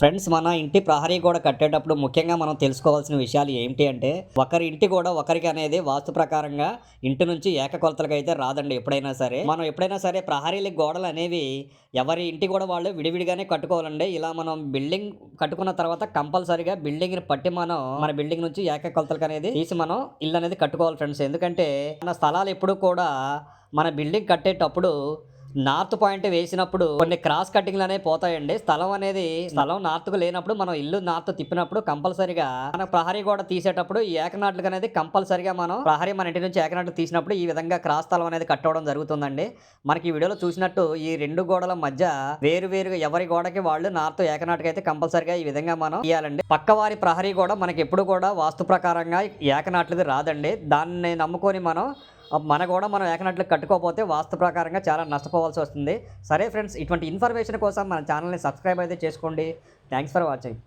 Friends మన ఇంటి ప్రహరీ గోడ కట్టేటప్పుడు ముఖ్యంగా మనం తెలుసుకోవాల్సిన విషయాలు ఏంటి అంటే ఒకరి ఇంటి గోడ ఒకరికి అనేది వాస్తు ప్రకారంగా ఇంటి నుంచి ఏకకొలతలకు అయితే రాదండి ఎప్పుడైనా సరే. మనం ఎప్పుడైనా సరే ప్రహరీల గోడలు అనేవి ఎవరి ఇంటి కూడా వాళ్ళు విడివిడిగానే కట్టుకోవాలండి. ఇలా మనం బిల్డింగ్ కట్టుకున్న తర్వాత కంపల్సరీగా బిల్డింగ్ని పట్టి మనం మన బిల్డింగ్ నుంచి ఏకకొలతలకు అనేది తీసి మనం ఇల్లు అనేది కట్టుకోవాలి ఫ్రెండ్స్. ఎందుకంటే మన స్థలాలు ఎప్పుడు కూడా మన బిల్డింగ్ కట్టేటప్పుడు నార్త్ పాయింట్ వేసినప్పుడు కొన్ని క్రాస్ కటింగ్లు అనేవి పోతాయండి. స్థలం అనేది స్థలం నార్త్కు లేనప్పుడు మనం ఇల్లు నార్త్ తిప్పినప్పుడు కంపల్సరిగా మన ప్రహరీ గోడ తీసేటప్పుడు ఈ ఏకనాట్లకు అనేది కంపల్సరిగా మనం ప్రహరీ మన ఇంటి నుంచి ఏకనాట్లు తీసినప్పుడు ఈ విధంగా క్రాస్ స్థలం అనేది కట్టవడం జరుగుతుందండి. మనకి ఈ వీడియోలో చూసినట్టు ఈ రెండు గోడల మధ్య వేరు వేరుగా ఎవరి గోడకి వాళ్ళు నార్త్ ఏకనాటుకు అయితే కంపల్సరిగా ఈ విధంగా మనం తీయాలండి. పక్కవారి ప్రహరీ గోడ మనకి ఎప్పుడు కూడా వాస్తు ప్రకారంగా ఏకనాట్లది రాదండి. దాన్ని నమ్ముకొని మనం మన కూడా మనం ఏకనట్లు కట్టుకోకపోతే వాస్తు ప్రకారంగా చాలా నష్టపోవాల్సి వస్తుంది. సరే ఫ్రెండ్స్ ఇటువంటి ఇన్ఫర్మేషన్ కోసం మన ఛానల్ని సబ్స్క్రైబ్ అయితే చేసుకోండి. Thanks for watching.